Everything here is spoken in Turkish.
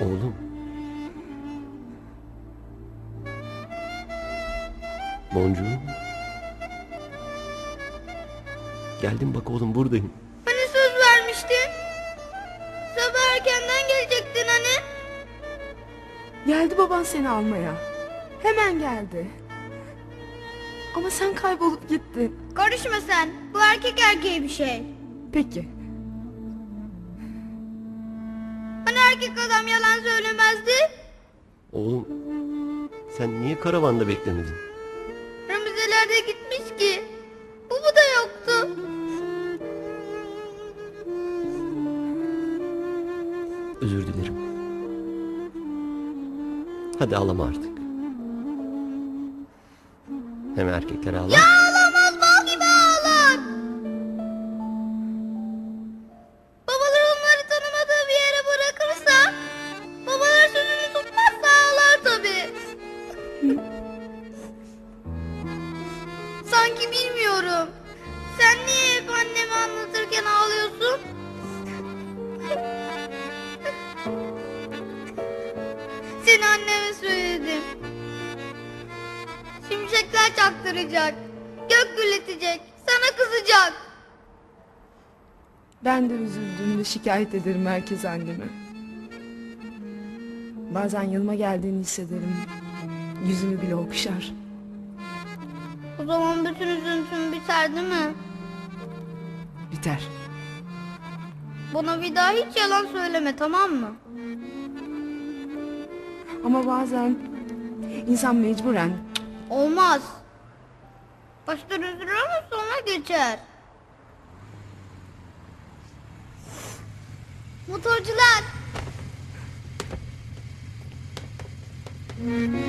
Oğlum. Boncuğum. Geldim bak oğlum buradayım. Hani söz vermiştin? Sabah erkenden gelecektin hani? Geldi baban seni almaya. Hemen geldi. Ama sen kaybolup gittin. Karışma sen. Bu erkek erkeğe bir şey. Peki. Hani erkek adam yalan söylemezdi? Oğlum sen niye karavanda beklemedin? Ramizeler de gitmiş ki. Bu bu da yoktu. Özür dilerim. Hadi ağlama artık. Hem erkekler ağlar. Ağlamaz Seni anneme söyledim. Şimşekler çaktıracak. Gök gürletecek. Sana kızacak. Ben de üzüldüğümde şikayet ederim herkes anneme. Bazen yanıma geldiğini hissederim. Yüzümü bile okşar. O zaman bütün üzüntüm biter değil mi? Biter. Bana bir daha hiç yalan söyleme tamam mı? Ama bazen insan mecburen. Olmaz. Baştan üzülür ama sonra geçer. Motorcular. Hmm.